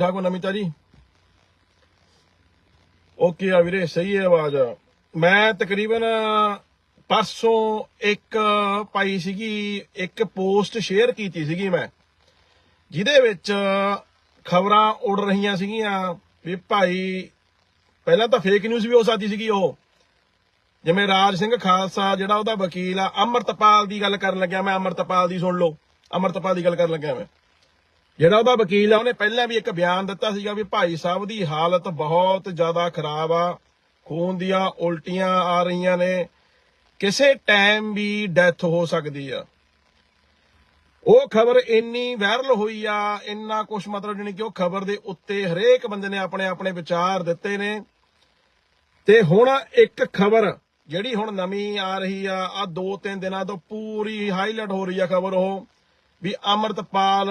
ਜਾ ਕੋ ਨਵੀਂ ਤਾਜੀ ਓਕੇ ਆ ਵੀਰੇ ਸਹੀ ਹੈ ਆਵਾਜ਼। ਮੈਂ ਤਕਰੀਬਨ ਪਰਸੋਂ ਇੱਕ ਪਾਈ ਸੀਗੀ, ਇੱਕ ਪੋਸਟ ਸ਼ੇਅਰ ਕੀਤੀ ਸੀਗੀ ਮੈਂ, ਜਿਹਦੇ ਵਿੱਚ ਖਬਰਾਂ ਉੱਡ ਰਹੀਆਂ ਸੀਗੀਆਂ ਵੀ ਭਾਈ ਪਹਿਲਾਂ ਤਾਂ ਫੇਕ ਨਿਊਜ਼ ਵੀ ਹੋ ਸਕਦੀ ਸੀਗੀ ਉਹ। ਜਿਵੇਂ ਰਾਜ ਸਿੰਘ ਖਾਲਸਾ, ਜਿਹੜਾ ਉਹਦਾ ਵਕੀਲ ਆ, ਅਮਰਤਪਾਲ ਦੀ ਗੱਲ ਕਰਨ ਲੱਗਿਆ, ਮੈਂ ਅਮਰਤਪਾਲ ਦੀ ਸੁਣ ਲਓ। ਅਮਰਤਪਾਲ ਦੀ ਗੱਲ ਕਰਨ ਲੱਗਿਆ ਮੈਂ। ਜਿਹੜਾ ਉਹਦਾ ਵਕੀਲ ਆ, ਉਹਨੇ ਪਹਿਲਾਂ ਵੀ ਇੱਕ ਬਿਆਨ ਦਿੱਤਾ ਸੀਗਾ ਵੀ ਭਾਈ ਸਾਹਿਬ ਦੀ ਹਾਲਤ ਬਹੁਤ ਜ਼ਿਆਦਾ ਖਰਾਬ ਆ। ਖੂਨ ਦੀਆਂ ਉਲਟੀਆਂ ਆ ਰਹੀਆਂ ਨੇ। ਕਿਸੇ ਟਾਈਮ ਵੀ ਡੈਥ ਹੋ ਸਕਦੀ ਆ। ਉਹ ਖਬਰ ਇੰਨੀ ਵਾਇਰਲ ਹੋਈ ਆ, ਇੰਨਾ ਕੁਝ ਮਤਲਬ ਜਾਣੀ ਕਿ ਉਹ ਖਬਰ ਦੇ ਉੱਤੇ ਹਰੇਕ ਬੰਦੇ ਨੇ ਆਪਣੇ ਆਪਣੇ ਵਿਚਾਰ ਦਿੱਤੇ ਨੇ। ਤੇ ਹੁਣ ਇੱਕ ਖਬਰ ਜਿਹੜੀ ਹੁਣ ਨਵੀਂ ਆ ਰਹੀ ਆ ਆ ਦੋ ਤਿੰਨ ਦਿਨਾਂ ਤੋਂ ਪੂਰੀ ਹਾਈਲਾਈਟ ਹੋ ਰਹੀ ਆ ਖਬਰ ਉਹ। ਵੀ ਅਮਰਤਪਾਲ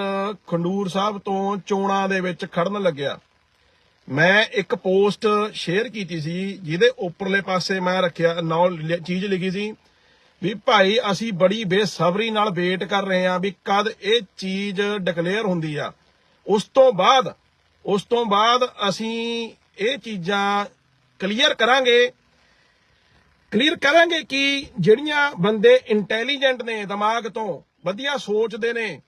ਖੰਡੂਰ ਸਾਹਿਬ ਤੋਂ ਚੋਣਾਂ ਦੇ ਵਿੱਚ ਖੜਨ ਲੱਗਿਆ। ਮੈਂ ਇੱਕ ਪੋਸਟ ਸ਼ੇਅਰ ਕੀਤੀ ਸੀ, ਜਿਹਦੇ ਉੱਪਰਲੇ ਪਾਸੇ ਮੈਂ ਰੱਖਿਆ ਨਾਲ ਚੀਜ਼ ਲਿਖੀ ਸੀ ਵੀ, ਭਾਈ, ਅਸੀਂ ਬੜੀ ਬੇਸਬਰੀ ਨਾਲ ਵੇਟ ਕਰ ਰਹੇ ਹਾਂ ਵੀ ਕਦ ਇਹ ਚੀਜ਼ ਡਿਕਲੇਅਰ ਹੁੰਦੀ ਆ। ਉਸ ਤੋਂ ਬਾਅਦ, ਉਸ ਤੋਂ ਬਾਅਦ ਅਸੀਂ ਇਹ ਚੀਜ਼ਾਂ ਕਲੀਅਰ ਕਰਾਂਗੇ। ਕਲੀਅਰ ਕਰਾਂਗੇ ਕਿ ਜਿਹੜੀਆਂ ਬੰਦੇ ਇੰਟੈਲੀਜੈਂਟ ਨੇ ਦਿਮਾਗ ਤੋਂ ਵਧੀਆ ਸੋਚਦੇ ਨੇ,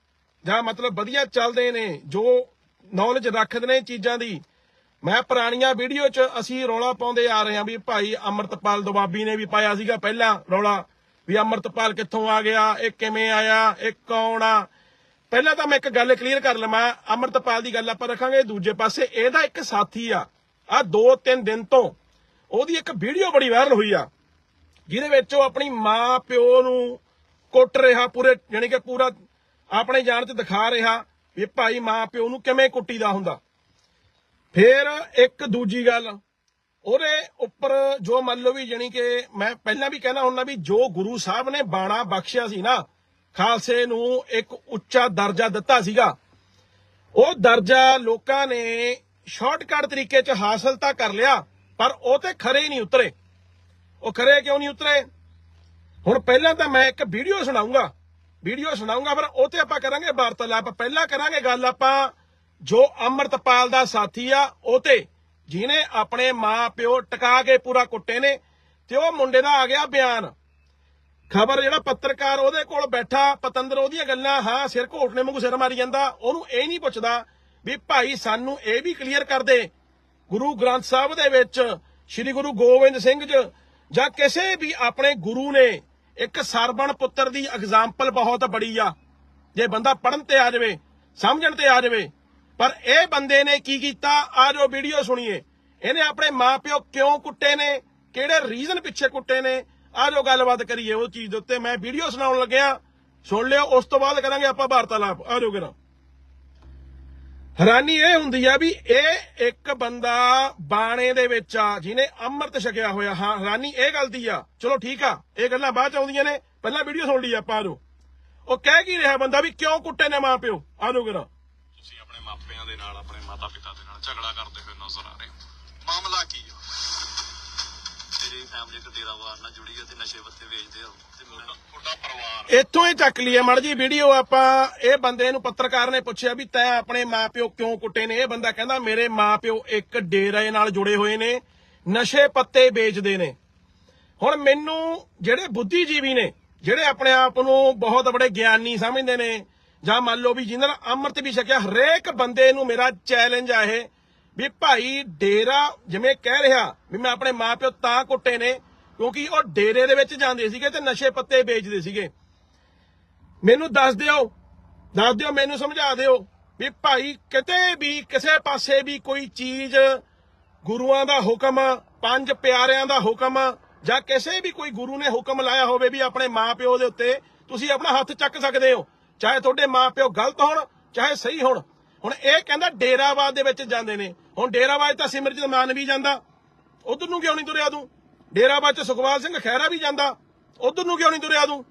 ਜਾਂ ਮਤਲਬ ਵਧੀਆ ਚੱਲਦੇ ਨੇ, ਜੋ ਨੌਲੇਜ ਰੱਖਦੇ ਨੇ ਚੀਜ਼ਾਂ ਦੀ। ਮੈਂ ਪੁਰਾਣੀਆਂ ਵੀਡੀਓ 'ਚ ਅਸੀਂ ਰੌਲਾ ਪਾਉਂਦੇ ਆ ਰਹੇ ਹਾਂ ਵੀ ਭਾਈ ਅਮਰਤਪਾਲ ਦੁਆਬੀ ਨੇ ਵੀ ਪਾਇਆ ਸੀਗਾ ਪਹਿਲਾਂ ਰੌਲਾ, ਵੀ ਅਮਰਤਪਾਲ ਕਿੱਥੋਂ ਆ ਗਿਆ, ਇਹ ਕਿਵੇਂ ਆਇਆ, ਇਹ ਕੌਣ ਆ? ਪਹਿਲਾਂ ਤਾਂ ਮੈਂ ਇੱਕ ਗੱਲ ਕਲੀਅਰ ਕਰ ਲਵਾਂ, ਅਮਰਤਪਾਲ ਦੀ ਗੱਲ ਆਪਾਂ ਰੱਖਾਂਗੇ, ਦੂਜੇ ਪਾਸੇ ਇਹਦਾ ਇੱਕ ਸਾਥੀ ਆ ਆ ਦੋ ਤਿੰਨ ਦਿਨ ਤੋਂ। ਉਹਦੀ ਇੱਕ ਵੀਡੀਓ ਬੜੀ ਵਾਇਰਲ ਹੋਈ ਆ, ਜਿਹਦੇ ਵਿੱਚ ਉਹ ਆਪਣੀ ਮਾਂ ਪਿਓ ਨੂੰ ਕੁੱਟ ਰਿਹਾ ਪੂਰੇ, ਯਾਨੀ ਕਿ ਪੂਰਾ ਆਪਣੇ ਜਾਣ ਚ ਦਿਖਾ ਰਿਹਾ ਵੀ ਭਾਈ ਮਾਂ ਪਿਓ ਨੂੰ ਕਿਵੇਂ ਕੁੱਟੀਦਾ ਹੁੰਦਾ। ਫਿਰ ਇੱਕ ਦੂਜੀ ਗੱਲ, ਉਹਦੇ ਉੱਪਰ ਜੋ ਮੰਨ ਲਓ ਵੀ ਜਾਣੀ ਕਿ ਮੈਂ ਪਹਿਲਾਂ ਵੀ ਕਹਿਣਾ ਹੁੰਦਾ ਵੀ ਜੋ ਗੁਰੂ ਸਾਹਿਬ ਨੇ ਬਾਣਾ ਬਖਸ਼ਿਆ ਸੀ ਨਾ, ਖਾਲਸੇ ਨੂੰ ਇੱਕ ਉੱਚਾ ਦਰਜਾ ਦਿੱਤਾ ਸੀਗਾ। ਉਹ ਦਰਜਾ ਲੋਕਾਂ ਨੇ ਸ਼ਾਰਟਕਟ ਤਰੀਕੇ 'ਚ ਹਾਸਲ ਤਾਂ ਕਰ ਲਿਆ, ਪਰ ਉਹ ਤੇ ਖਰੇ ਨਹੀਂ ਉਤਰੇ। ਉਹ ਖਰੇ ਕਿਉਂ ਨਹੀਂ ਉਤਰੇ? ਹੁਣ ਪਹਿਲਾਂ ਤਾਂ ਮੈਂ ਇੱਕ ਵੀਡੀਓ ਸੁਣਾਉਂਗਾ। ਵੀਡੀਓ ਸੁਣਾਉਂਗਾ, ਪਰ ਉਹ ਤੇ ਆਪਾਂ ਕਰਾਂਗੇ ਵਾਰਤਾਲਾਪ। ਪਹਿਲਾਂ ਕਰਾਂਗੇ ਗੱਲ ਆਪਾਂ, ਜੋ ਅਮਰਤਪਾਲ ਦਾ ਸਾਥੀ ਆ, ਉਹ ਤੇ ਜਿਹਨੇ ਆਪਣੇ ਮਾਂ ਪਿਓ ਟਿਕਾ ਕੇ ਪੂਰਾ ਕੁੱਟੇ ਨੇ ਤੇ ਉਹ ਮੁੰਡੇ ਦਾ ਆ ਗਿਆ ਬਿਆਨ। ਖਬਰ ਜਿਹੜਾ ਪੱਤਰਕਾਰ ਉਹਦੇ ਕੋਲ ਬੈਠਾ, ਪਤੰਦਰ ਉਹਦੀਆਂ ਗੱਲਾਂ, ਹਾਂ, ਸਿਰ ਘੋਟਣੇ ਵਾਂਗੂ ਸਿਰ ਮਾਰੀ ਜਾਂਦਾ, ਉਹਨੂੰ ਇਹ ਨਹੀਂ ਪੁੱਛਦਾ ਵੀ ਭਾਈ ਸਾਨੂੰ ਇਹ ਵੀ ਕਲੀਅਰ ਕਰ ਦੇ। ਗੁਰੂ ਗ੍ਰੰਥ ਸਾਹਿਬ ਦੇ ਵਿੱਚ ਸ੍ਰੀ ਗੁਰੂ ਗੋਬਿੰਦ ਸਿੰਘ ਜੀ ਜਾਂ ਕਿਸੇ ਵੀ ਆਪਣੇ ਗੁਰੂ ਨੇ ਇੱਕ ਸਰਬਣ ਪੁੱਤਰ ਦੀ ਐਗਜ਼ਾਮਪਲ ਬਹੁਤ ਬੜੀ ਆ। ਜੇ ਬੰਦਾ ਪੜਨ ਤੇ ਆ ਜਾਵੇ, ਸਮਝਣ ਤੇ ਆ ਜਾਵੇ, ਪਰ ਇਹ ਬੰਦੇ ਨੇ ਕੀ ਕੀਤਾ? ਆ ਜੋ ਵੀਡੀਓ ਸੁਣੀਏ। ਇਹਨੇ ਆਪਣੇ ਮਾਪਿਓ ਕਿਉਂ ਕੁੱਟੇ ਨੇ? ਕਿਹੜੇ ਰੀਜ਼ਨ ਪਿੱਛੇ ਕੁੱਟੇ ਨੇ? ਆ ਜੋ ਗੱਲਬਾਤ ਕਰੀਏ ਉਹ ਚੀਜ਼ ਦੇ ਉੱਤੇ। ਮੈਂ ਵੀਡੀਓ ਸੁਣਾਉਣ ਲੱਗਿਆ। ਸੁਣ ਲਿਓ, ਉਸ ਤੋਂ ਬਾਅਦ ਕਰਾਂਗੇ ਆਪਾਂ ਵਾਰਤਾਲਾਪ। ਆ ਜਾਓ ਕਰਾਂ ਹੈਰਾਨੀ ਇਹ ਹੁੰਦੀ ਆ ਵੀ ਇਹ ਇੱਕ ਬੰਦਾ ਬਾਣੇ ਦੇ ਵਿੱਚ ਆ, ਜਿਹਨੇ ਅੰਮ੍ਰਿਤ ਛਕਿਆ ਹੋਇਆ। ਹਾਂ, ਹੈਰਾਨੀ ਇਹ ਗੱਲ ਦੀ ਆ। ਚਲੋ ਠੀਕ ਆ, ਇਹ ਗੱਲਾਂ ਬਾਅਦ ਚ ਆਉਂਦੀਆਂ ਨੇ। ਪਹਿਲਾਂ ਵੀਡੀਓ ਸੁਣ ਲਈ ਆਪਾਂ ਆ ਉਹ ਕਹਿ ਕੀ ਰਿਹਾ ਬੰਦਾ ਵੀ ਕਿਉਂ ਕੁੱਟੇ ਨੇ ਮਾਂ ਪਿਓ? ਆ ਜਾਓ ਤੁਸੀਂ ਆਪਣੇ ਮਾਪਿਆਂ ਦੇ ਨਾਲ, ਆਪਣੇ ਮਾਤਾ ਪਿਤਾ ਦੇ ਨਾਲ ਝਗੜਾ ਕਰਦੇ ਹੋਏ ਨਜ਼ਰ ਆ ਰਹੇ ਹੋ। ਮਾਮਲਾ ਕੀ ਆ? ਮੇਰੀ ਫੈਮਿਲੀ ਤੇ ਤੇਰਾ ਵਾਰ ਨਾਲ ਜੁੜੀ ਹੈ ਤੇ ਨਸ਼ੇ ਪੱਤੇ ਵੇਚਦੇ ਆ ਤੇ ਮੈਂ ਤੁਹਾਡਾ ਪਰਿਵਾਰ। ਇੱਥੋਂ ਹੀ ਚੱਕ ਲਈਏ ਮੜ ਜੀ ਵੀਡੀਓ ਆਪਾਂ ਇਹ ਬੰਦੇ ਨੂੰ ਪੱਤਰਕਾਰ ਨੇ ਪੁੱਛਿਆ ਵੀ ਤੈਂ ਆਪਣੇ ਮਾਪਿਓ ਕਿਉਂ ਕੁੱਟੇ ਨੇ? ਇਹ ਬੰਦਾ ਕਹਿੰਦਾ ਮੇਰੇ ਮਾਪਿਓ ਇੱਕ ਡੇਰੇ ਨਾਲ ਜੁੜੇ ਹੋਏ ਨੇ ਨਸ਼ੇ ਪੱਤੇ ਵੇਚਦੇ ਨੇ। ਹੁਣ ਮੈਨੂੰ ਜਿਹੜੇ ਬੁੱਧੀਜੀਵੀ ਨੇ ਜਿਹੜੇ ਆਪਣੇ ਆਪ ਨੂੰ ਬਹੁਤ ਬੜੇ ਗਿਆਨੀ ਸਮਝਦੇ ਨੇ ਜਾਂ ਮੰਨ ਲਓ ਵੀ ਜਿਨ੍ਹਾਂ ਨੇ ਅੰਮ੍ਰਿਤ ਵੀ ਛਕਿਆ ਹਰੇਕ ਬੰਦੇ ਨੂੰ ਮੇਰਾ ਚੈਲੰਜ ਆ ਇਹ ਵੀ ਭਾਈ ਡੇਰਾ ਜਿਵੇਂ ਕਹਿ ਰਿਹਾ ਵੀ ਮੈਂ ਆਪਣੇ ਮਾਪਿਓ ਤਾਂ ਕੁੱਟੇ ਨੇ, ਕਿਉਂਕਿ ਉਹ ਡੇਰੇ ਦੇ ਵਿੱਚ ਜਾਂਦੇ ਸੀਗੇ ਤੇ ਨਸ਼ੇ ਪੱਤੇ ਵੇਚਦੇ ਸੀਗੇ। ਮੈਨੂੰ ਦੱਸ ਦਿਓ ਦੱਸ ਦਿਓ, ਮੈਨੂੰ ਸਮਝਾ ਦਿਓ ਵੀ ਭਾਈ ਕਿਤੇ ਵੀ, ਕਿਸੇ ਪਾਸੇ ਵੀ ਕੋਈ ਚੀਜ਼ ਗੁਰੂਆਂ ਦਾ ਹੁਕਮ, ਪੰਜ ਪਿਆਰਿਆਂ ਦਾ ਹੁਕਮ ਜਾਂ ਕਿਸੇ ਵੀ ਕੋਈ ਗੁਰੂ ਨੇ ਹੁਕਮ ਲਾਇਆ ਹੋਵੇ ਵੀ ਆਪਣੇ ਮਾਪਿਓ ਦੇ ਉੱਤੇ ਤੁਸੀਂ ਆਪਣਾ ਹੱਥ ਚੱਕ ਸਕਦੇ ਹੋ, ਚਾਹੇ ਤੁਹਾਡੇ ਮਾਪਿਓ ਗਲਤ ਹੋਣ, ਚਾਹੇ ਸਹੀ ਹੋਣ। ਹੁਣ ਇਹ ਕਹਿੰਦਾ ਡੇਰਾਬਾਦ ਦੇ ਵਿੱਚ ਜਾਂਦੇ ਨੇ। ਹੁਣ ਡੇਰਾਬਾਦ ਤਾਂ ਸਿਮਰਜੀਤ ਮਾਨ ਵੀ ਜਾਂਦਾ। ਉਧਰ ਨੂੰ ਕਿਉਂ ਨਹੀਂ ਤੁਰਿਆ ਤੂੰ? ਡੇਰਾਵਾਦ ਚ ਸੁਖਵਾਲ ਸਿੰਘ ਖਹਿਰਾ ਵੀ ਜਾਂਦਾ। ਉਧਰ ਨੂੰ ਕਿਉਂ ਨਹੀਂ ਤੁਰਿਆ ਤੂੰ?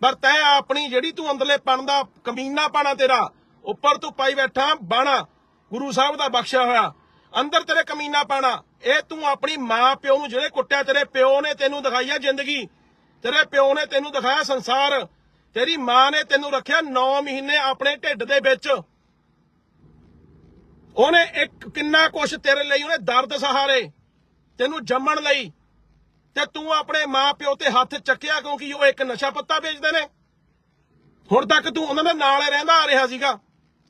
ਪਰ ਤੈਂ ਆਪਣੀ ਜਿਹੜੀ ਤੂੰ ਅੰਦਰਲੇ ਪਣ ਦਾ ਕਮੀਨਾ ਪਾਣਾ ਤੇਰਾ, ਉੱਪਰ ਤੂੰ ਪਾਈ ਬੈਠਾ ਬਾਣਾ, ਗੁਰੂ ਸਾਹਿਬ ਦਾ ਬਖਸ਼ਿਆ ਹੋਇਆ। ਅੰਦਰ ਤੇਰੇ ਕਮੀਨਾ ਪਾਣਾ। ਇਹ ਤੂੰ ਆਪਣੀ ਮਾਂ ਪਿਓ ਨੂੰ ਜਿਹੜੇ ਕੁੱਟਿਆ ਤੇਰੇ ਪਿਓ ਨੇ ਤੈਨੂੰ ਦਿਖਾਈ ਜ਼ਿੰਦਗੀ। ਤੇਰੇ ਪਿਓ ਨੇ ਤੈਨੂੰ ਦਿਖਾਇਆ ਸੰਸਾਰ। ਤੇਰੀ ਮਾਂ ਨੇ ਤੈਨੂੰ ਰੱਖਿਆ 9 ਮਹੀਨੇ ਆਪਣੇ ਢਿੱਡ ਦੇ ਵਿੱਚ। ਉਹਨੇ ਇੱਕ ਕਿੰਨਾ ਕੁਛ ਤੇਰੇ ਲਈ, ਉਹਨੇ ਦਰਦ ਸਹਾਰੇ ਤੈਨੂੰ ਜੰਮਣ ਲਈ ਤੇ ਤੂੰ ਆਪਣੇ ਮਾਂ ਪਿਓ ਤੇ ਹੱਥ ਚੱਕਿਆ ਕਿਉਂਕਿ ਉਹ ਇੱਕ ਨਸ਼ਾ ਪੱਤਾ ਵੇਚਦੇ ਨੇ। ਹੁਣ ਤੱਕ ਤੂੰ ਉਹਨਾਂ ਦੇ ਨਾਲ ਰਹਿੰਦਾ ਆ ਰਿਹਾ ਸੀਗਾ।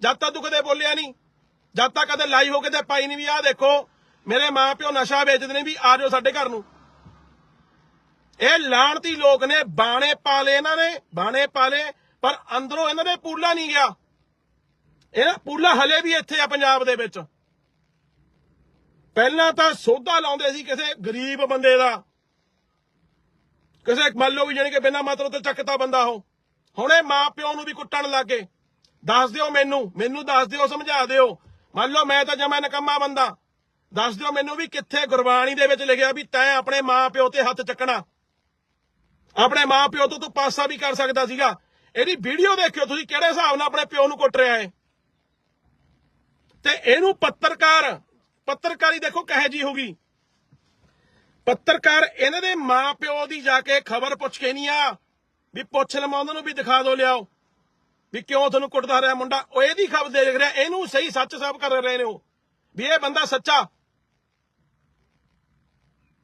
ਜਦ ਤੱਕ ਤੂੰ ਕਦੇ ਬੋਲਿਆ ਨਹੀਂ, ਜਦ ਤੱਕ ਕਦੇ ਲਾਈ ਹੋ ਕੇ ਤੇ ਪਾਈ ਨਹੀਂ ਵੀ ਆਹ ਦੇਖੋ, ਮੇਰੇ ਮਾਂ ਪਿਓ ਨਸ਼ਾ ਵੇਚਦੇ ਨੇ ਵੀ ਆ ਜਾਓ ਸਾਡੇ ਘਰ ਨੂੰ। ਇਹ ਲਾਣਤੀ ਲੋਕ ਨੇ, ਬਾਣੇ ਪਾਲੇ ਇਹਨਾਂ ਨੇ, ਬਾਣੇ ਪਾਲੇ ਪਰ ਅੰਦਰੋਂ ਇਹਨਾਂ ਦੇ ਪੂਲਾ ਨਹੀਂ ਗਿਆ। ਇਹ ਪੂਲਾ ਹਲੇ ਵੀ ਇੱਥੇ ਆ ਪੰਜਾਬ ਦੇ ਵਿੱਚ। ਪਹਿਲਾਂ ਤਾਂ ਸੌਦਾ ਲਾਉਂਦੇ ਸੀ ਕਿਸੇ ਗਰੀਬ ਬੰਦੇ ਦਾ। ਕਿਸੇ ਮੰਨ ਲਓ ਵੀ ਜਾਣੀ ਕਿ ਬਿਨਾਂ ਮਤਲਬ ਤੇ ਚੱਕਤਾ ਬੰਦਾ ਉਹ। ਹੁਣੇ ਮਾਂ ਪਿਓ ਨੂੰ ਵੀ ਕੁੱਟਣ ਲੱਗੇ। ਦੱਸ ਦਿਓ ਮੈਨੂੰ ਮੈਨੂੰ ਦੱਸ ਦਿਓ, ਸਮਝਾ ਦਿਓ। ਮੰਨ ਲਓ ਮੈਂ ਤਾਂ ਜਮਾ ਨਕੰਮਾ ਬੰਦਾ। ਦੱਸ ਦਿਓ ਮੈਨੂੰ ਵੀ ਕਿੱਥੇ ਗੁਰਬਾਣੀ ਦੇ ਵਿੱਚ ਲਿਖਿਆ ਵੀ ਤੈਂ ਆਪਣੇ ਮਾਂ ਪਿਓ ਤੇ ਹੱਥ ਚੱਕਣਾ। ਆਪਣੇ ਮਾਂ ਪਿਓ ਤੋਂ ਤੂੰ ਪਾਸਾ ਵੀ ਕਰ ਸਕਦਾ ਸੀਗਾ। ਇਹਦੀ ਵੀਡੀਓ ਦੇਖਿਓ ਤੁਸੀਂ ਕਿਹੜੇ ਹਿਸਾਬ ਨਾਲ ਆਪਣੇ ਪਿਓ ਨੂੰ ਕੁੱਟ ਰਿਹਾ ਹੈ ਤੇ ਇਹਨੂੰ ਪੱਤਰਕਾਰ, ਪੱਤਰਕਾਰੀ ਦੇਖੋ ਕਹੇ ਜੀ ਹੋਗੀ ਪੱਤਰਕਾਰ ਇਹਨਾਂ ਦੇ ਮਾਂ ਪਿਓ ਦੀ ਜਾ ਕੇ ਖਬਰ ਪੁੱਛ ਕੇ ਨਹੀਂ ਆ, ਵੀ ਪੁੱਛ ਲਵਾਂ ਉਹਨਾਂ ਨੂੰ ਵੀ ਦਿਖਾ ਦਿਓ ਲਿਆਓ। ਵੀ ਕਿਉਂ ਤੁਹਾਨੂੰ ਕੁੱਟਦਾ ਰਿਹਾ ਮੁੰਡਾ? ਉਹ ਇਹਦੀ ਖਬਰ ਦੇਖ ਰਿਹਾ, ਇਹਨੂੰ ਸਹੀ ਸੱਚ ਸਾਬ ਕਰ ਰਹੇ ਨੇ ਉਹ, ਵੀ ਇਹ ਬੰਦਾ ਸੱਚਾ।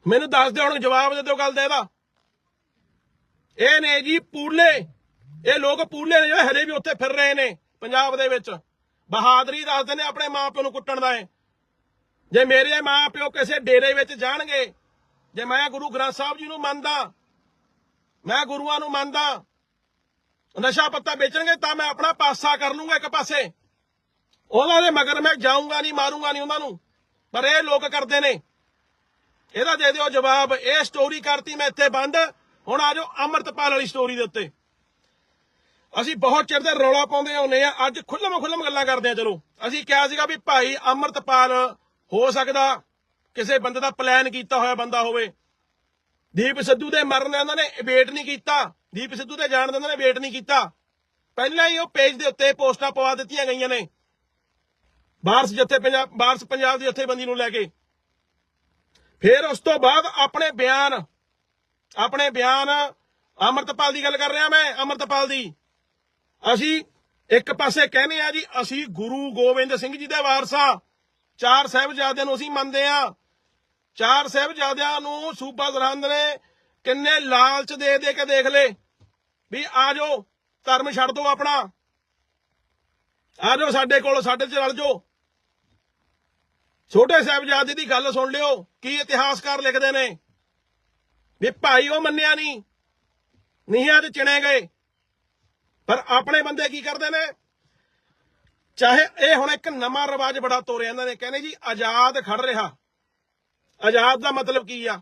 ਮੈਨੂੰ ਦੱਸ ਦਿਓ ਹੁਣ ਜਵਾਬ ਦੇ ਦਿਓ ਗੱਲ ਦਾ ਇਹਦਾ। ਇਹ ਨੇ ਜੀ ਪੂਲੇ ਇਹ ਲੋਕ ਪੂਲੇ ਨੇ ਜਿਹੜੇ ਹਜੇ ਵੀ ਉੱਥੇ ਫਿਰ ਰਹੇ ਨੇ ਪੰਜਾਬ ਦੇ ਵਿੱਚ। ਬਹਾਦਰੀ ਦੱਸਦੇ ਨੇ ਆਪਣੇ ਮਾਂ ਪਿਓ ਨੂੰ ਕੁੱਟਣ ਦਾ ਏ ਜੇ ਮੇਰੇ ਮਾਂ ਪਿਓ ਕਿਸੇ ਡੇਰੇ ਵਿੱਚ ਜਾਣਗੇ, ਜੇ ਮੈਂ ਗੁਰੂ ਗ੍ਰੰਥ ਸਾਹਿਬ ਜੀ ਨੂੰ ਮੰਨਦਾ, ਮੈਂ ਗੁਰੂਆਂ ਨੂੰ ਮੰਨਦਾ, ਨਸ਼ਾ ਪੱਤਾ ਵੇਚਣਗੇ, ਤਾਂ ਮੈਂ ਆਪਣਾ ਪਾਸਾ ਕਰ ਲੂੰਗਾ ਇੱਕ ਪਾਸੇ। ਉਹਨਾਂ ਦੇ ਮਗਰ ਮੈਂ ਜਾਊਂਗਾ ਨਹੀਂ, ਮਾਰੂੰਗਾ ਨਹੀਂ ਉਹਨਾਂ ਨੂੰ। ਪਰ ਇਹ ਲੋਕ ਕਰਦੇ ਨੇ। ਇਹਦਾ ਦੇ ਦਿਓ ਜਵਾਬ, ਇਹ ਸਟੋਰੀ ਕਰਤੀ ਮੈਂ ਇੱਥੇ ਬੰਦ, ਹੁਣ ਆ ਜਾਓ ਅਮਰਤਪਾਲ ਵਾਲੀ ਸਟੋਰੀ ਦੇ ਉੱਤੇ। ਅਸੀਂ ਬਹੁਤ ਚਿਰ ਦੇ ਰੌਲਾ ਪਾਉਂਦੇ ਆਉਨੇ ਆ, ਅੱਜ ਖੁੱਲਮ ਖੁੱਲਮ ਗੱਲਾਂ ਕਰਦੇ ਆ ਚਲੋ। ਅਸੀਂ ਕਿਹਾ ਸੀਗਾ ਵੀ ਭਾਈ ਅਮਰਤਪਾਲ ਹੋ ਸਕਦਾ ਕਿਸੇ ਬੰਦੇ ਦਾ ਪਲਾਨ ਕੀਤਾ ਹੋਇਆ ਬੰਦਾ ਹੋਵੇ। ਦੀਪ ਸਿੱਧੂ ਦੇ ਮਰਨ ਦਾ ਇਹਨਾਂ ਨੇ ਵੇਟ ਨਹੀਂ ਕੀਤਾ। ਦੀਪ ਸਿੱਧੂ ਦੇ ਜਾਣ ਦਾ ਇਹਨਾਂ ਨੇ ਵੇਟ ਨਹੀਂ ਕੀਤਾ। ਪਹਿਲਾਂ ਹੀ ਉਹ ਪੇਜ ਦੇ ਉੱਤੇ ਪੋਸਟਾਂ ਪਵਾ ਦਿੱਤੀਆਂ ਗਈਆਂ ਨੇ। ਬਾਰਸ ਜੱਥੇ ਪੰਜਾਬ, ਬਾਰਸ ਪੰਜਾਬ ਦੀ ਜਥੇਬੰਦੀ ਨੂੰ ਲੈ ਕੇ। ਫਿਰ ਉਸ ਤੋਂ ਬਾਅਦ ਆਪਣੇ ਬਿਆਨ ਆਪਣੇ ਬਿਆਨ ਅਮਰਤਪਾਲ ਦੀ ਗੱਲ ਕਰ ਰਿਹਾ ਮੈਂ, ਅਮਰਤਪਾਲ ਦੀ। ਅਸੀਂ ਇੱਕ ਪਾਸੇ ਕਹਿੰਦੇ ਆ ਜੀ, ਅਸੀਂ ਗੁਰੂ ਗੋਬਿੰਦ ਸਿੰਘ ਜੀ ਦੇ ਵਾਰਸਾ ਚਾਰ ਸਾਹਿਬਜ਼ਾਦਿਆਂ ਨੂੰ ਅਸੀਂ ਮੰਨਦੇ ਆ। ਚਾਰ ਸਾਹਿਬਜ਼ਾਦਿਆਂ ਨੂੰ ਸੂਬਾ ਸਰਹੰਦ ਨੇ ਕਿੰਨੇ ਲਾਲਚ ਦੇ ਦੇ ਕੇ ਦੇਖ ਲੇ ਵੀ ਆ ਜਾਓ, ਧਰਮ ਛੱਡ ਦਿਓ ਆਪਣਾ। ਆ ਜਾਓ ਸਾਡੇ ਕੋਲ, ਸਾਡੇ ਚ ਰਲ ਜਾਓ। ਛੋਟੇ ਸਾਹਿਬਜ਼ਾਦੇ ਦੀ ਗੱਲ ਸੁਣ ਲਿਓ, ਕੀ ਇਤਿਹਾਸਕਾਰ ਲਿਖਦੇ ਨੇ? ਵੀ ਭਾਈ ਉਹ ਮੰਨਿਆ ਨਹੀਂ। ਨੀਹਾਂ 'ਚ ਚਿਣੇ ਗਏ। ਪਰ ਆਪਣੇ ਬੰਦੇ ਕੀ ਕਰਦੇ ਨੇ? ਚਾਹੇ ਇਹ ਹੁਣ ਇੱਕ ਨਵਾਂ ਰਿਵਾਜ ਬੜਾ ਤੋਰਿਆ, ਇਹਨਾਂ ਨੇ ਕਹਿੰਦੇ ਜੀ, ਆਜ਼ਾਦ ਖੜ ਰਿਹਾ। ਆਜ਼ਾਦ ਦਾ ਮਤਲਬ ਕੀ ਆ?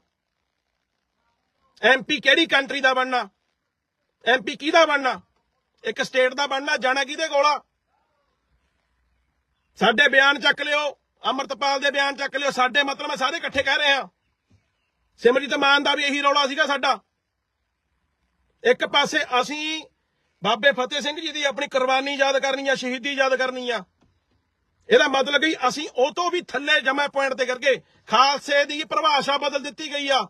ਐਮਪੀ ਕਿਹੜੀ ਕੰਟਰੀ ਦਾ ਬਣਨਾ? ਐਮਪੀ ਕਿਹਦਾ ਬਣਨਾ? ਇੱਕ ਸਟੇਟ ਦਾ ਬਣਨਾ, ਜਾਣਾ ਕਿਹਦੇ ਕੋਲ ਆ? ਸਾਡੇ ਬਿਆਨ ਚੱਕ ਲਿਓ, ਅਮਰਤਪਾਲ ਦੇ ਬਿਆਨ ਚੱਕ ਲਿਓ, ਸਾਡੇ ਮਤਲਬ ਮੈਂ ਸਾਰੇ ਇਕੱਠੇ ਕਹਿ ਰਹੇ ਹਾਂ। ਸਿਮਰਜੀਤ ਮਾਨ ਦਾ ਵੀ ਇਹੀ ਰੌਲਾ ਸੀਗਾ ਸਾਡਾ। ਇੱਕ ਪਾਸੇ ਅਸੀਂ ਬਾਬੇ ਫਤਿਹ ਸਿੰਘ ਜੀ ਦੀ ਆਪਣੀ ਕੁਰਬਾਨੀ ਯਾਦ ਕਰਨੀ ਆ, ਸ਼ਹੀਦੀ ਯਾਦ ਕਰਨੀ ਆ। ਇਹਦਾ ਮਤਲਬ ਕਿ ਅਸੀਂ ਉਹ ਤੋਂ ਵੀ ਥੱਲੇ ਜਮਾ ਪੁਆਇੰਟ ਤੇ ਕਰਕੇ ਖਾਲਸੇ ਦੀ ਪਰਿਭਾਸ਼ਾ ਬਦਲ ਦਿੱਤੀ ਗਈ ਆ।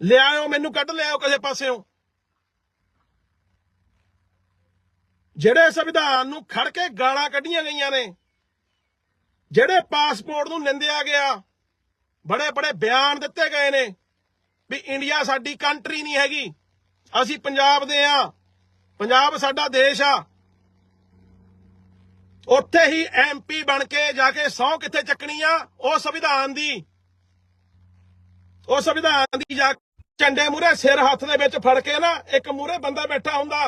ਲਿਆਇਓ, ਮੈਨੂੰ ਕੱਢ ਲਿਆਓ ਕਿਸੇ ਪਾਸਿਓਂ। ਜਿਹੜੇ ਸੰਵਿਧਾਨ ਨੂੰ ਖੜ ਕੇ ਗਾਲਾਂ ਕੱਢੀਆਂ ਗਈਆਂ ਨੇ, ਜਿਹੜੇ ਪਾਸਪੋਰਟ ਨੂੰ ਨਿੰਦਿਆ ਗਿਆ, ਬੜੇ ਬੜੇ ਬਿਆਨ ਦਿੱਤੇ ਗਏ ਨੇ ਵੀ ਇੰਡੀਆ ਸਾਡੀ ਕੰਟਰੀ ਨਹੀਂ ਹੈਗੀ, ਅਸੀਂ ਪੰਜਾਬ ਦੇ ਆ। ਪੰਜਾਬ ਸਾਡਾ ਦੇਸ਼ ਆ। ਉੱਥੇ ਹੀ ਐਮਪੀ ਬਣ ਕੇ ਜਾ ਕੇ ਸੌ ਕਿੱਥੇ ਚੱਕਣੀ ਆ, ਉਹ ਸੰਵਿਧਾਨ ਦੀ। ਉਹ ਸੰਵਿਧਾਨ ਦੀ ਜਾ ਝੰਡੇ ਮੂਰੇ ਸਿਰ ਹੱਥ ਦੇ ਵਿੱਚ ਫੜ ਕੇ ਨਾ, ਇੱਕ ਮੂਰੇ ਬੰਦਾ ਬੈਠਾ ਹੁੰਦਾ।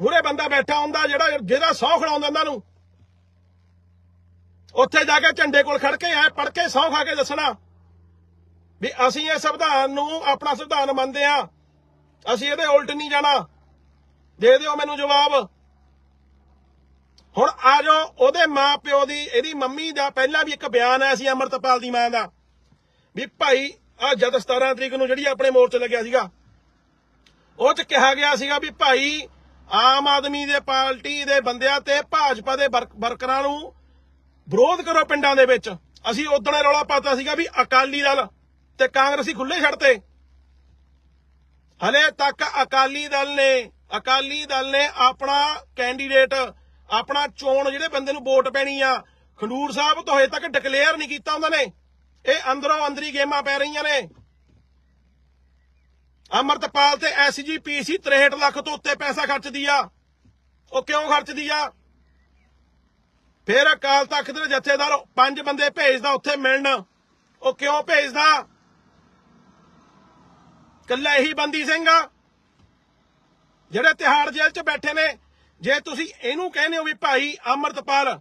ਮੂਰੇ ਬੰਦਾ ਬੈਠਾ ਹੁੰਦਾ ਜਿਹੜਾ ਜਿਹਦਾ ਸੌ ਖੜਾਉਂਦਾ ਉਹਨਾਂ ਨੂੰ। ਉੱਥੇ ਜਾ ਕੇ ਝੰਡੇ ਕੋਲ ਖੜ ਕੇ ਐ ਪੜ ਕੇ ਸੌ ਖਾ ਕੇ ਦੱਸਣਾ ਵੀ ਅਸੀਂ ਇਹ ਸੰਵਿਧਾਨ ਨੂੰ ਆਪਣਾ ਸੰਵਿਧਾਨ ਮੰਨਦੇ ਆ ਅਸੀਂ ਇਹਦੇ ਉਲਟ ਨਹੀਂ ਜਾਣਾ। ਦੇ ਦਿਓ ਮੈਨੂੰ ਜਵਾਬ। ਹੁਣ ਆ ਜਾਓ, ਉਹਦੇ ਮਾਂ ਪਿਓ ਦੀ, ਇਹਦੀ ਮੰਮੀ ਦਾ ਪਹਿਲਾਂ ਵੀ ਇੱਕ ਬਿਆਨ ਆਇਆ ਸੀ ਅਮਰਤਪਾਲ ਦੀ ਮਾਂ ਦਾ, ਵੀ ਭਾਈ ਆ ਜਦ 17 ਤਰੀਕ ਨੂੰ ਜਿਹੜੀ ਆਪਣੇ ਮੋਰਚੇ ਲੱਗਿਆ ਸੀਗਾ, ਉਹ ਚ ਕਿਹਾ ਗਿਆ ਸੀਗਾ ਵੀ ਭਾਈ, ਆਮ ਆਦਮੀ ਦੇ ਪਾਰਟੀ ਦੇ ਬੰਦਿਆਂ ਤੇ ਭਾਜਪਾ ਦੇ ਵਰਕ- ਵਰਕਰਾਂ ਨੂੰ ਵਿਰੋਧ ਕਰੋ ਪਿੰਡਾਂ ਦੇ ਵਿੱਚ। ਅਸੀਂ ਉਦੋਂ ਰੌਲਾ ਪਾਤਾ ਸੀਗਾ ਵੀ ਅਕਾਲੀ ਦਲ ਤੇ ਕਾਂਗਰਸੀ ਖੁੱਲੇ ਛੱਡਤੇ ਹਲੇ ਤੱਕ ਅਕਾਲੀ ਦਲ ਨੇ ਅਕਾਲੀ ਦਲ ਨੇ ਆਪਣਾ ਕੈਂਡੀਡੇਟ ਆਪਣਾ ਚੋਣ ਜਿਹੜੇ ਬੰਦੇ ਨੂੰ ਵੋਟ ਪੈਣੀ ਆ, ਖੰਡੂਰ ਸਾਹਿਬ ਤੋਂ ਹਜੇ ਤੱਕ ਡਿਕਲੇਅਰ ਨਹੀਂ ਕੀਤਾ ਉਹਨਾਂ ਨੇ। ਇਹ ਅੰਦਰੋਂ ਅੰਦਰੀ ਗੇਮਾਂ ਪੈ ਰਹੀਆਂ ਨੇ। ਅਮਰਤਪਾਲ ਤੇ ਐਸਜੀਪੀਸੀ 63 ਲੱਖ ਤੋਂ ਉੱਤੇ ਪੈਸਾ ਖਰਚਦੀ ਆ। ਉਹ ਕਿਉਂ ਖਰਚਦੀ ਆ? ਫਿਰ ਅਕਾਲ ਤਖਤ ਦੇ ਜਥੇਦਾਰ ਪੰਜ ਬੰਦੇ ਭੇਜਦਾ ਉੱਥੇ ਮਿਲਣ। ਉਹ ਕਿਉਂ ਭੇਜਦਾ? ਕੱਲਾ ਇਹੀ ਬੰਦੀ ਸਿੰਘ ਆ। ਜਿਹੜੇ ਤਿਹਾੜ ਜੇਲ੍ਹ 'ਚ ਬੈਠੇ ਨੇ, ਜੇ ਤੁਸੀਂ ਇਹਨੂੰ ਕਹਿੰਦੇ ਹੋ ਵੀ ਭਾਈ ਅਮਰਤਪਾਲ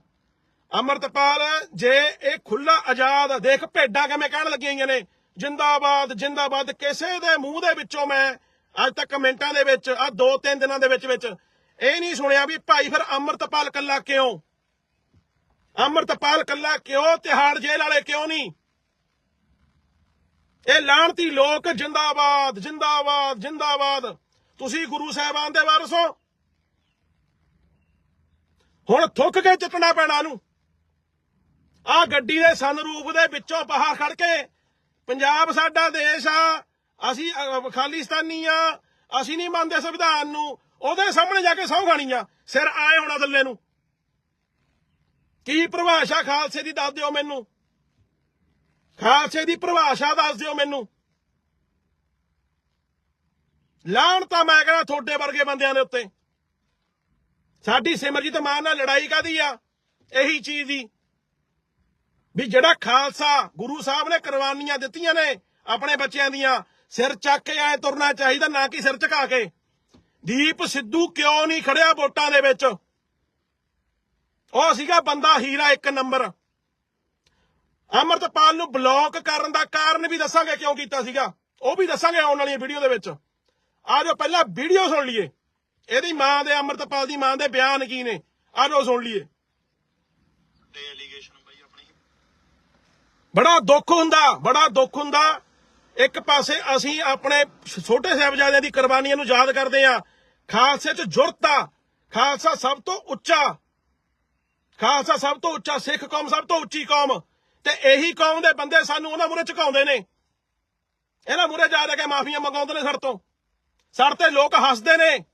ਅਮਰਤਪਾਲ, ਜੇ ਇਹ ਖੁੱਲਾ ਆਜ਼ਾਦ, ਦੇਖ ਭੇਡਾਂ ਕਿਵੇਂ ਕਹਿਣ ਲੱਗੀਆਂ ਨੇ, ਜਿੰਦਾਬਾਦ ਜਿੰਦਾਬਾਦ, ਕਿਸੇ ਦੇ ਮੂੰਹ ਦੇ ਵਿੱਚੋਂ ਮੈਂ ਅੱਜ ਤੱਕ ਕਮੈਂਟਾਂ ਦੇ ਵਿੱਚ ਆ ਦੋ ਤਿੰਨ ਦਿਨਾਂ ਦੇ ਵਿੱਚ ਵਿੱਚ ਇਹ ਨਹੀਂ ਸੁਣਿਆ ਵੀ ਭਾਈ ਫਿਰ ਅਮਰਤਪਾਲ ਕੱਲਾ ਕਿਉਂ? ਅਮਰਤਪਾਲ ਕੱਲਾ ਕਿਉਂ? ਤਿਹਾੜ ਜੇਲ੍ਹ ਵਾਲੇ ਕਿਉਂ ਨਹੀਂ? ਇਹ ਲਾਣਤੀ ਲੋਕ ਜਿੰਦਾਬਾਦ ਜਿੰਦਾਬਾਦ ਜਿੰਦਾਬਾਦ। ਤੁਸੀਂ ਗੁਰੂ ਸਾਹਿਬਾਨ ਦੇ ਵਾਰਸ ਹੋ। ਹੁਣ ਥੁੱਕ ਕੇ ਚੱਟਣਾ ਪੈਣਾ ਨੂੰ ਆ ਗੱਡੀ ਦੇ ਸੰਰੂਪ ਦੇ ਵਿੱਚੋਂ ਬਾਹਰ ਖੜ ਕੇ, ਪੰਜਾਬ ਸਾਡਾ ਦੇਸ਼ ਆ, ਅਸੀਂ ਖਾਲਿਸਤਾਨੀ ਆ, ਅਸੀਂ ਨਹੀਂ ਮੰਨਦੇ ਸੰਵਿਧਾਨ ਨੂੰ। ਉਹਦੇ ਸਾਹਮਣੇ ਜਾ ਕੇ ਸਹੁੰ ਖਾਣੀ ਆ। ਸਿਰ ਆਏ ਹੋਣਾ ਥੱਲੇ ਨੂੰ। ਕੀ ਪਰਿਭਾਸ਼ਾ ਖਾਲਸੇ ਦੀ ਦੱਸ ਦਿਓ ਮੈਨੂੰ? ਖਾਲਸੇ ਦੀ ਪਰਿਭਾਸ਼ਾ ਦੱਸ ਦਿਓ ਮੈਨੂੰ। ਲਾਣ ਤਾਂ ਮੈਂ ਕਹਿੰਦਾ ਤੁਹਾਡੇ ਵਰਗੇ ਬੰਦਿਆਂ ਦੇ ਉੱਤੇ। ਸਾਡੀ ਸਿਮਰਜੀਤ ਮਾਨ ਨਾਲ ਲੜਾਈ ਕਾਦੀ ਆ? ਇਹੀ ਚੀਜ਼ ਦੀ। ਵੀ ਜਿਹੜਾ ਖਾਲਸਾ ਗੁਰੂ ਸਾਹਿਬ ਨੇ ਕੁਰਬਾਨੀਆਂ ਦਿੱਤੀਆਂ ਨੇ ਆਪਣੇ ਬੱਚਿਆਂ ਦੀਆਂ, ਸਿਰ ਚੱਕ ਕੇ ਐ ਤੁਰਨਾ ਚਾਹੀਦਾ ਨਾ ਕਿ ਸਿਰ ਝੁਕਾ ਕੇ। ਦੀਪ ਸਿੱਧੂ ਕਿਉਂ ਨਹੀਂ ਖੜਿਆ ਵੋਟਾਂ ਦੇ ਵਿੱਚ? ਉਹ ਸੀਗਾ ਬੰਦਾ ਹੀਰਾ ਇੱਕ ਨੰਬਰ। ਅਮਰਤਪਾਲ ਨੂੰ ਬਲੌਕ ਕਰਨ ਦਾ ਕਾਰਨ ਵੀ ਦੱਸਾਂਗੇ ਕਿਉਂ ਕੀਤਾ ਸੀਗਾ। ਉਹ ਵੀ ਦੱਸਾਂਗੇ ਆਉਣ ਵਾਲੀ ਵੀਡੀਓ ਦੇ ਵਿੱਚ। ਆ ਜਾਓ ਪਹਿਲਾਂ ਵੀਡੀਓ ਸੁਣ ਲਈਏ। ਇਹਦੀ ਮਾਂ ਦੇ ਅਮਰਤਪਾਲ ਦੀ ਮਾਂ ਦੇ ਬਿਆਨ ਕੀ ਨੇ? ਆ ਜਾਓ ਸੁਣ ਲਈਏ। ਤੇ ਐਲੀਗੇਸ਼ਨ ਬਾਈ ਆਪਣੀ। ਬੜਾ ਦੁੱਖ ਹੁੰਦਾ ਬੜਾ ਦੁੱਖ ਹੁੰਦਾ। ਇੱਕ ਪਾਸੇ ਅਸੀਂ ਆਪਣੇ ਛੋਟੇ ਸਾਹਿਬਜ਼ਾਦਿਆਂ ਦੀ ਕੁਰਬਾਨੀਆਂ ਨੂੰ ਯਾਦ ਕਰਦੇ ਆ ਖਾਲਸੇ 'ਚ ਜੁਰਤ ਖਾਲਸਾ ਸਭ ਤੋਂ ਉੱਚਾ। ਖਾਲਸਾ ਸਭ ਤੋਂ ਉੱਚਾ ਸਿੱਖ ਕੌਮ ਸਭ ਤੋਂ ਉੱਚੀ ਕੌਮ। ਤੇ ਇਹੀ ਕੌਮ ਦੇ ਬੰਦੇ ਸਾਨੂੰ ਉਹਨਾਂ ਮੂਰੇ ਝੁਕਾਉਂਦੇ ਨੇ। ਇਹਨਾਂ ਮੂਰੇ ਜਾ ਜਾ ਕੇ ਮਾਫੀਆਂ ਮੰਗਾਉਂਦੇ ਨੇ ਸੜ ਤੋਂ। ਸੜ ਤੇ ਲੋਕ ਹੱਸਦੇ ਨੇ।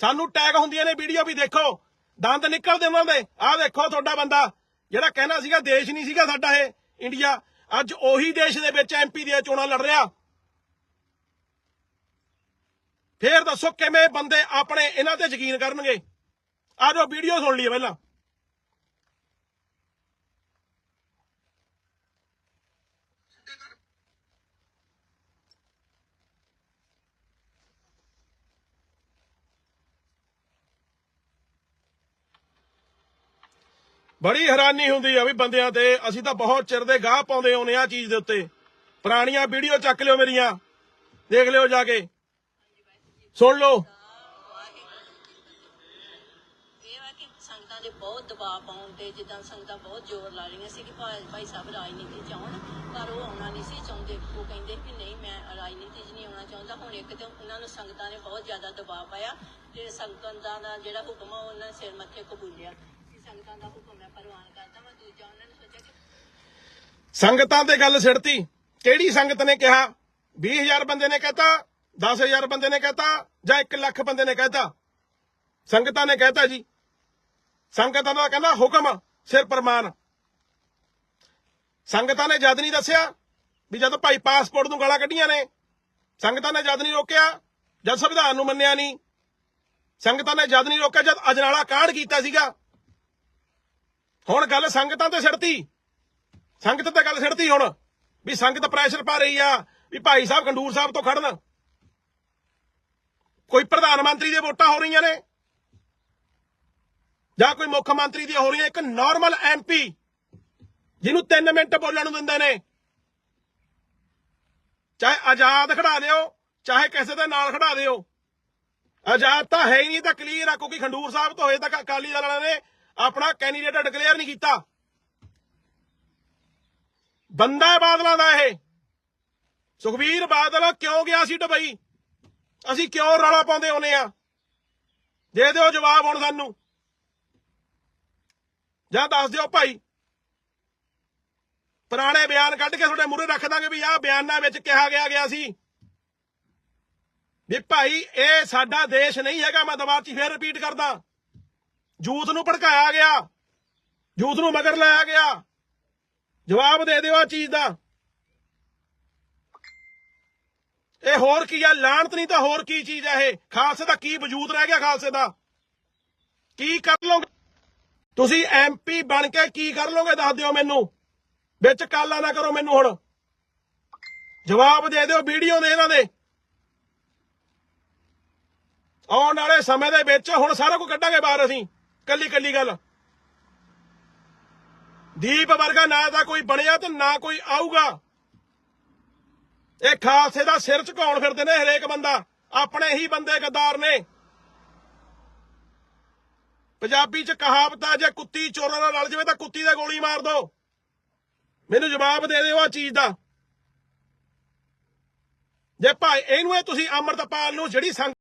ਸਾਨੂੰ ਟੈਗ ਹੁੰਦੀਆਂ ਨੇ ਵੀਡੀਓ ਵੀ ਦੇਖੋ। ਦੰਦ ਨਿਕਲਦੇ ਉਹਨਾਂ ਦੇ। ਆਹ ਦੇਖੋ ਤੁਹਾਡਾ ਬੰਦਾ, ਜਿਹੜਾ ਕਹਿਣਾ ਸੀਗਾ ਦੇਸ਼ ਨਹੀਂ ਸੀਗਾ ਸਾਡਾ ਇਹ ਇੰਡੀਆ ਅੱਜ ਉਹੀ ਦੇਸ਼ ਦੇ ਵਿੱਚ ਐਮਪੀ ਦੀਆਂ ਚੋਣਾਂ ਲੜ ਰਿਹਾ। ਫੇਰ ਦੱਸੋ ਕਿਵੇਂ ਬੰਦੇ ਆਪਣੇ ਇਹਨਾਂ ਤੇ ਯਕੀਨ ਕਰਨਗੇ? ਆਹ ਜੋ ਵੀਡੀਓ ਸੁਣ ਲਈਏ ਪਹਿਲਾਂ। ਬੜੀ ਹੈਰਾਨੀ ਹੁੰਦੀ ਆ ਵੀ ਬੰਦਿਆਂ ਤੇ ਅਸੀਂ ਤਾਂ ਬਹੁਤ ਚਿਰ ਦੇ ਗਾਹ ਪਾਉਂਦੇ ਆਉਨੇ ਆ ਚੀਜ਼ ਦੇ ਉੱਤੇ। ਪੁਰਾਣੀਆਂ ਵੀਡੀਓ ਚੱਕ ਲਿਓ ਮੇਰੀਆਂ। ਦੇਖ ਲਿਓ ਜਾ ਕੇ। ਸੁਣ ਲਓ। ਸੰਗਤਾਂ ਦੇ ਬਹੁਤ ਦਬਾਅ ਪਾਉਣ ਤੇ ਜਿੱਦਾਂ ਸੰਗਤਾਂ ਬਹੁਤ ਜ਼ੋਰ ਲਾ ਰਹੀਆਂ ਸੀ ਕਿ ਭਾਈ ਸਾਹਿਬ ਰਾਜਨੀਤੀ ਚ ਆਉਣ, ਪਰ ਉਹ ਆਉਣਾ ਨਹੀਂ ਸੀ ਚਾਹੁੰਦੇ। ਉਹ ਕਹਿੰਦੇ ਕਿ ਨਹੀਂ, ਮੈਂ ਰਾਜਨੀਤੀ 'ਚ ਨਹੀਂ ਆਉਣਾ ਚਾਹੁੰਦਾ। ਹੁਣ ਇੱਕ ਤੇ ਉਹਨਾਂ ਨੂੰ ਸੰਗਤਾਂ ਨੇ ਬਹੁਤ ਜ਼ਿਆਦਾ ਦਬਾਅ ਪਾਇਆ ਤੇ ਸੰਗਤਾਂ ਦਾ ਜਿਹੜਾ ਹੁਕਮ ਆ, ਉਹਨਾਂ ਸਿਰ ਮੱਥੇ ਕਬੂਲਿਆ। ਸੰਗਤਾਂ ਦਾ ਹੁਕਮ ਮੈਂ ਪ੍ਰਵਾਨ ਕਰਦਾ। ਮੈਂ ਦੂਜਾ ਉਹਨਾਂ ਨੇ ਸੋਚਿਆ ਕਿ ਸੰਗਤਾਂ ਤੇ ਗੱਲ ਸਿੜਤੀ। ਕਿਹੜੀ ਸੰਗਤ ਨੇ ਕਿਹਾ? 20000 ਬੰਦੇ ਨੇ ਕਹਤਾ 10000 ਬੰਦੇ ਨੇ ਕਹਤਾ, ਜਾਂ 1 ਲੱਖ ਬੰਦੇ ਨੇ ਕਹਤਾ? ਸੰਗਤਾਂ ਨੇ ਕਹਤਾ ਜੀ। ਸੰਗਤਾਂ ਦਾ ਕਹਿੰਦਾ ਹੁਕਮ, ਸਿਰ ਪ੍ਰਮਾਨ ਸੰਗਤਾਂ ਨੇ ਜਦ ਨਹੀਂ ਦੱਸਿਆ ਵੀ ਜਦ ਭਾਈ ਪਾਸਪੋਰਟ ਨੂੰ ਗਾਲਾਂ ਕੱਢੀਆਂ ਨੇ, ਸੰਗਤਾਂ ਨੇ ਜਦ ਨਹੀਂ ਰੋਕਿਆ, ਜਦ ਸੰਵਿਧਾਨ ਨੂੰ ਮੰਨਿਆ ਨਹੀਂ। ਸੰਗਤਾਂ ਨੇ ਜਦ ਨਹੀਂ ਰੋਕਿਆ, ਜਦ ਅਜਨਾਲਾ ਕਾਢ ਕੀਤਾ ਸੀਗਾ ਹੁਣ ਗੱਲ ਸੰਗਤਾਂ ਤੇ ਸਿੜਤੀ। ਸੰਗਤ ਤੇ ਗੱਲ ਸਿੜਤੀ ਹੁਣ, ਵੀ ਸੰਗਤ ਪ੍ਰੈਸ਼ਰ ਪਾ ਰਹੀ ਆ, ਵੀ ਭਾਈ ਸਾਹਿਬ ਖੰਡੂਰ ਸਾਹਿਬ ਤੋਂ ਖੜਨ। ਕੋਈ ਪ੍ਰਧਾਨ ਮੰਤਰੀ ਦੀਆਂ ਵੋਟਾਂ ਹੋ ਰਹੀਆਂ ਨੇ। ਜਾਂ ਕੋਈ ਮੁੱਖ ਮੰਤਰੀ ਦੀਆਂ ਹੋ ਰਹੀਆਂ, ਇੱਕ ਨਾਰਮਲ ਐਮਪੀ ਜਿਹਨੂੰ 3 ਮਿੰਟ ਬੋਲਣ ਨੂੰ ਦਿੰਦੇ ਨੇ। ਚਾਹੇ ਆਜ਼ਾਦ ਖੜਾ ਦਿਓ, ਚਾਹੇ ਕਿਸੇ ਦੇ ਨਾਲ ਖੜਾ ਦਿਓ। ਆਜ਼ਾਦ ਤਾਂ ਹੈ ਹੀ ਨਹੀਂ ਤਾਂ ਕਲੀਅਰ ਆ, ਕਿਉਂਕਿ ਖੰਡੂਰ ਸਾਹਿਬ ਤੋਂ ਹੋਏ ਤੱਕ ਅਕਾਲੀ ਦਲ ਵਾਲਿਆਂ ਨੇ ਆਪਣਾ ਕੈਂਡੀਡੇਟ ਡਿਕਲੇਅਰ ਨਹੀਂ ਕੀਤਾ। ਬੰਦਾ ਬਾਦਲਾਂ ਦਾ ਇਹ। ਸੁਖਬੀਰ ਬਾਦਲ ਕਿਉਂ ਗਿਆ ਸੀ ਦੁਬਈ? ਅਸੀਂ ਕਿਉਂ ਰੌਲਾ ਪਾਉਂਦੇ ਆਉਨੇ ਆ ਦੇ ਦਿਓ ਜਵਾਬ ਹੁਣ ਸਾਨੂੰ। ਜਾਂ ਦੱਸ ਦਿਓ ਭਾਈ। ਪੁਰਾਣੇ ਬਿਆਨ ਕੱਢ ਕੇ ਤੁਹਾਡੇ ਮੂਹਰੇ ਰੱਖ ਦਾਂਗੇ ਵੀ ਆਹ ਬਿਆਨਾਂ ਵਿੱਚ ਕਿਹਾ ਗਿਆ ਗਿਆ ਸੀ। ਵੀ ਭਾਈ, ਇਹ ਸਾਡਾ ਦੇਸ਼ ਨਹੀਂ ਹੈਗਾ, ਮੈਂ ਦੁਬਾਰਾ ਚ ਫੇਰ ਰਿਪੀਟ ਕਰਦਾ। ਜੂਥ ਨੂੰ ਭੜਕਾਇਆ ਗਿਆ। ਜੂਥ ਨੂੰ ਮਗਰ ਲਾਇਆ ਗਿਆ। ਜਵਾਬ ਦੇ ਦਿਓ ਆ ਚੀਜ਼ ਦਾ। ਇਹ ਹੋਰ ਕੀ ਆ? ਲਾਣਤ ਨਹੀਂ ਤਾਂ ਹੋਰ ਕੀ ਚੀਜ਼ ਆ ਇਹ? ਖਾਲਸੇ ਦਾ ਕੀ ਵਜੂਦ ਰਹਿ ਗਿਆ ਖਾਲਸੇ ਦਾ? ਕੀ ਕਰ ਲਓਗੇ ਤੁਸੀਂ ਐਮਪੀ ਬਣ ਕੇ ਕੀ ਕਰ ਲਓਗੇ ਦੱਸ ਦਿਓ ਮੈਨੂੰ। ਵਿੱਚ ਕਾਲਾ ਨਾ ਕਰੋ ਮੈਨੂੰ ਹੁਣ। ਜਵਾਬ ਦੇ ਦਿਓ ਵੀਡੀਓ ਦੇ ਇਹਨਾਂ ਦੇ। ਆਉਣ ਵਾਲੇ ਸਮੇਂ ਦੇ ਵਿੱਚ ਹੁਣ ਸਾਰਾ ਕੁਝ ਕੱਢਾਂਗੇ ਬਾਹਰ ਅਸੀਂ। ਕੱਲੀ ਕੱਲੀ ਗੱਲ। ਦੀਪ ਵਰਗਾ ਨਾ ਤਾਂ ਕੋਈ ਬਣਿਆ ਤੇ ਨਾ ਕੋਈ ਆਊਗਾ। ਇਹ ਖਾਲਸੇ ਦਾ ਸਿਰ ਝੁਕਾਉਣ ਫਿਰਦੇ ਨੇ ਹਰੇਕ ਬੰਦਾ। ਆਪਣੇ ਹੀ ਬੰਦੇ ਗੱਦਾਰ ਨੇ। ਪੰਜਾਬੀ ਚ ਕਹਾਵਤ ਆ, ਜੇ ਕੁੱਤੀ ਚੋਰਾਂ ਨਾਲ ਰਲ ਜਾਵੇ ਤਾਂ ਕੁੱਤੀ ਦਾ ਗੋਲੀ ਮਾਰ ਦੋ। ਮੈਨੂੰ ਜਵਾਬ ਦੇ ਦਿਓ ਆ ਚੀਜ਼ ਦਾ। ਜੇ ਭਾਈ, ਇਹਨੂੰ ਇਹ ਤੁਸੀਂ ਅੰਮ੍ਰਿਤਪਾਲ ਨੂੰ ਜਿਹੜੀ ਸੰਗ